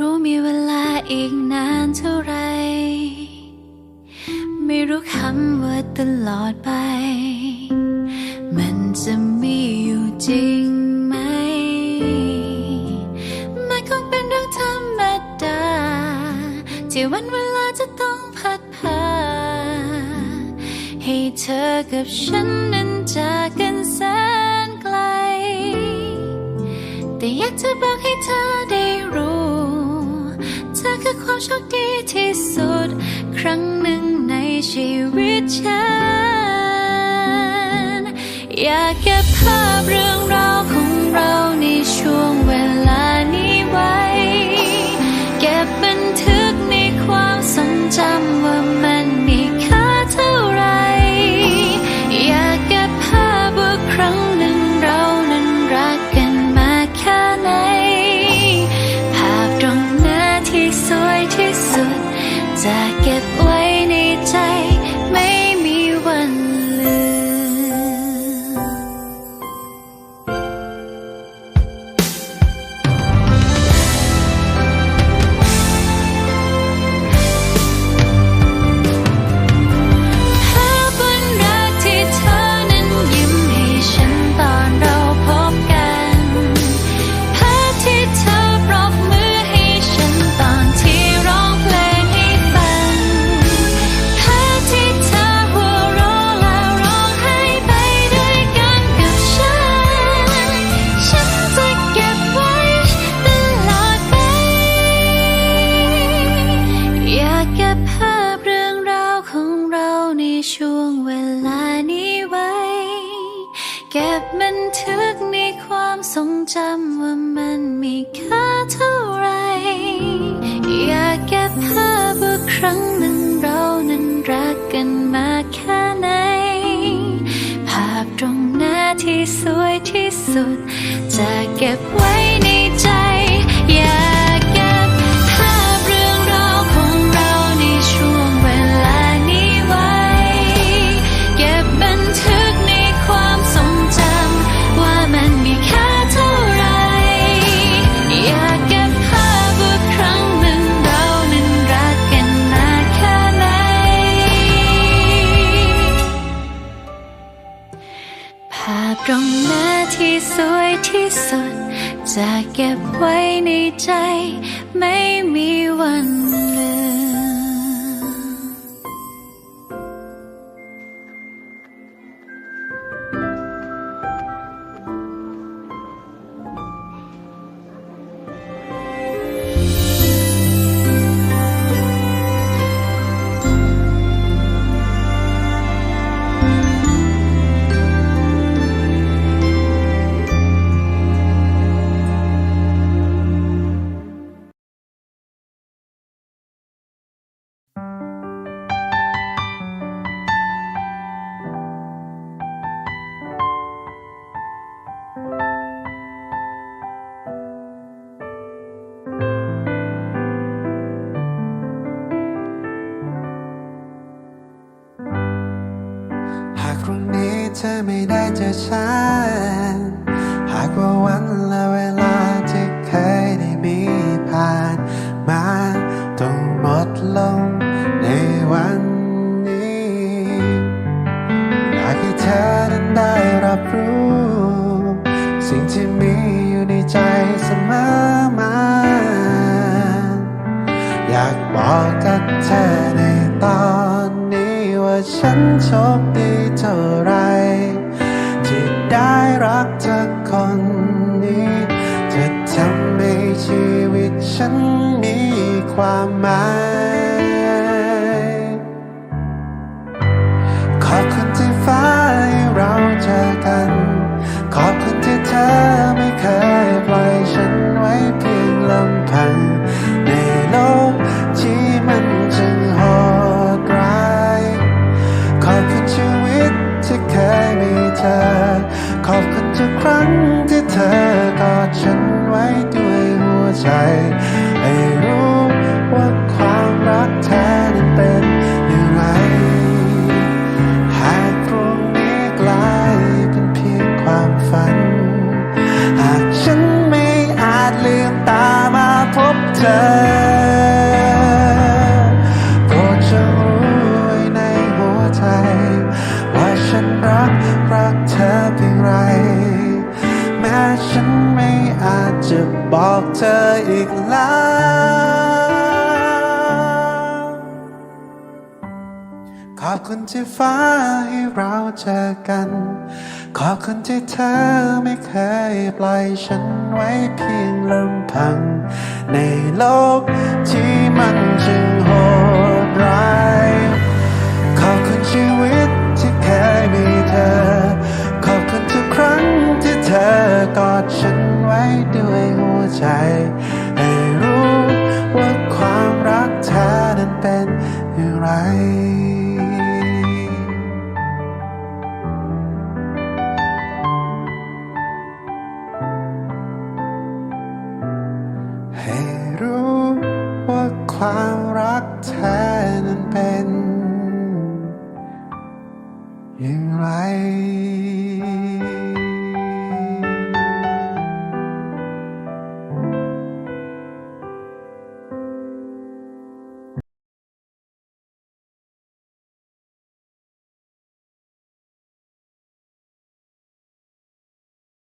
รู้มีเวลาอีกนานเท่าไร ไม่รู้คำว่าตลอดไป มันจะมีอยู่จริงไหม มันคงเป็นเรื่องธรรมดา ที่วันเวลาจะต้องพัดพา ให้เธอกับฉันนั้นจากกันแสนไกล แต่อยากจะบอกให้เธอได้ โชคดีที่สุด ครั้งหนึ่งในชีวิตฉัน บันทึกในความทรงจำว่ามันมีค่าเท่าไร อยากเก็บภาพว่าครั้งหนึ่งเรานั้นรักกันมาแค่ไหน ภาพตรงหน้าที่สวยที่สุด จะเก็บไว้ใน สุด จะเก็บไว้ในใจ ไม่มีวันลืม เธอไม่ได้เจอฉัน หากว่าวันและเวลาที่เคยได้มีผ่านมาต้องหมดลงในวันนี้อยากให้เธอนั้นได้รับรู้ สิ่งที่มีอยู่ในใจเสมอมา อยากบอกกับเธอในตอนนี้ว่าฉันโชคดีเท่าไร ฉันมีความหมาย ขอบคุณที่ฟ้าให้เราเจอกัน ขอบคุณที่เธอไม่เคยปล่อยฉันไว้เพียงลำพัง ในโลกที่มันจึงโหดร้าย ขอบคุณชีวิตที่เคยมีเธอ ขอบคุณทุกครั้งที่เธอกอดฉันไว้ด้วย ใจให้รู้ว่าความรักแท้นั้นเป็นอย่างไร หากตรงนี้กลายเป็นเพียงความฝัน หากฉันไม่อาจลืมตามาพบเธอ เธออีกแล้ว ขอบคุณที่ฟ้าให้เราเจอกัน ขอบคุณที่เธอไม่เคยปล่อยฉันไว้เพียงลำพัง ในโลกที่มันจึงโหด 看